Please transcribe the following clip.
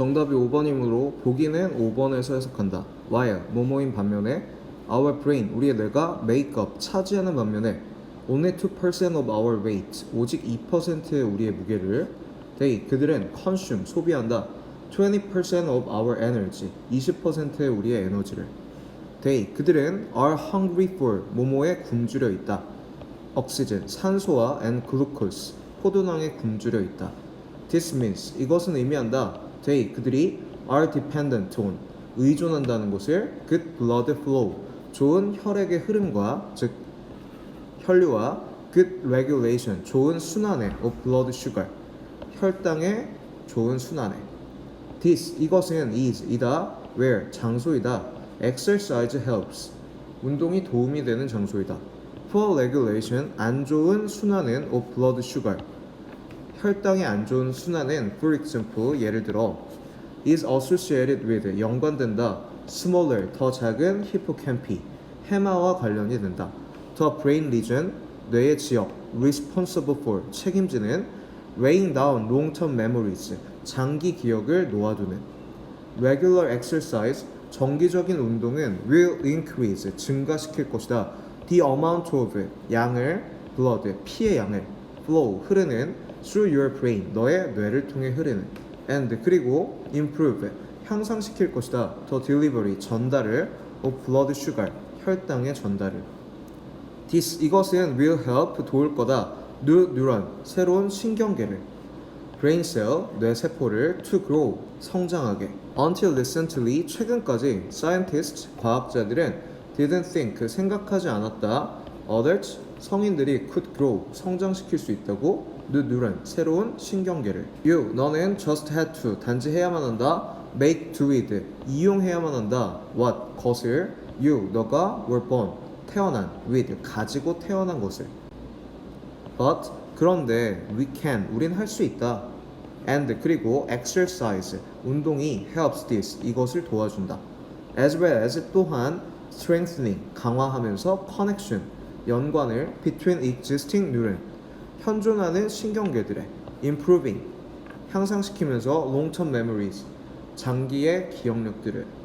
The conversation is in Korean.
정답이 5번이므로 보기는 5번에서 해석한다. while 뭐뭐인 반면에 our brain 우리의 뇌가 up 차지하는 반면에 only 2% of our weight 오직 2%의 우리의 무게를 they 그들은 consume 소비한다. 20% of our energy 20%의 우리의 에너지를 they 그들은 are hungry for 모모에 굶주려 있다. oxygen 산소와 and glucose 포도당에 굶주려 있다. This means 이것은 의미한다. They 그들이 are dependent on 의존한다는 것을 good blood flow 좋은 혈액의 흐름과 즉 혈류와 good regulation 좋은 순환에 of blood sugar 혈당의 좋은 순환에 This 이것은 is 이다 where 장소이다 exercise helps 운동이 도움이 되는 장소이다 poor regulation 안 좋은 순환은 of blood sugar 혈당이 안 좋은 순환은 for example 예를 들어 is associated with 연관된다 smaller 더 작은 hippocampy 해마와 관련이 된다 the brain region 뇌의 지역 responsible for 책임지는 weighing down long-term memories 장기 기억을 놓아두는 regular exercise 정기적인 운동은 will increase 증가시킬 것이다 the amount of 양을 blood 피의 양을 flow 흐르는 through your brain 너의 뇌를 통해 흐르는 and 그리고 improve 향상시킬 것이다 the delivery 전달을 of blood sugar 혈당의 전달을 this 이것은 will help 도울 거다 new neuron 새로운 신경계를 brain cell 뇌 세포를 to grow 성장하게 until recently 최근까지 scientists 과학자들은 didn't think 생각하지 않았다 adults 성인들이 could grow 성장시킬 수 있다고 new neuron 새로운 신경계를 you 너는 just had to 단지 해야만 한다 make do with 이용해야만 한다 what 것을 you 너가 were born 태어난 with 가지고 태어난 것을 but 그런데 we can 우린 할 수 있다 and 그리고 exercise 운동이 helps this 이것을 도와준다 as well as 또한 strengthening 강화하면서 connection 연관을 between existing neuron 현존하는 신경계들의 improving 향상시키면서 long-term memories 장기의 기억력들을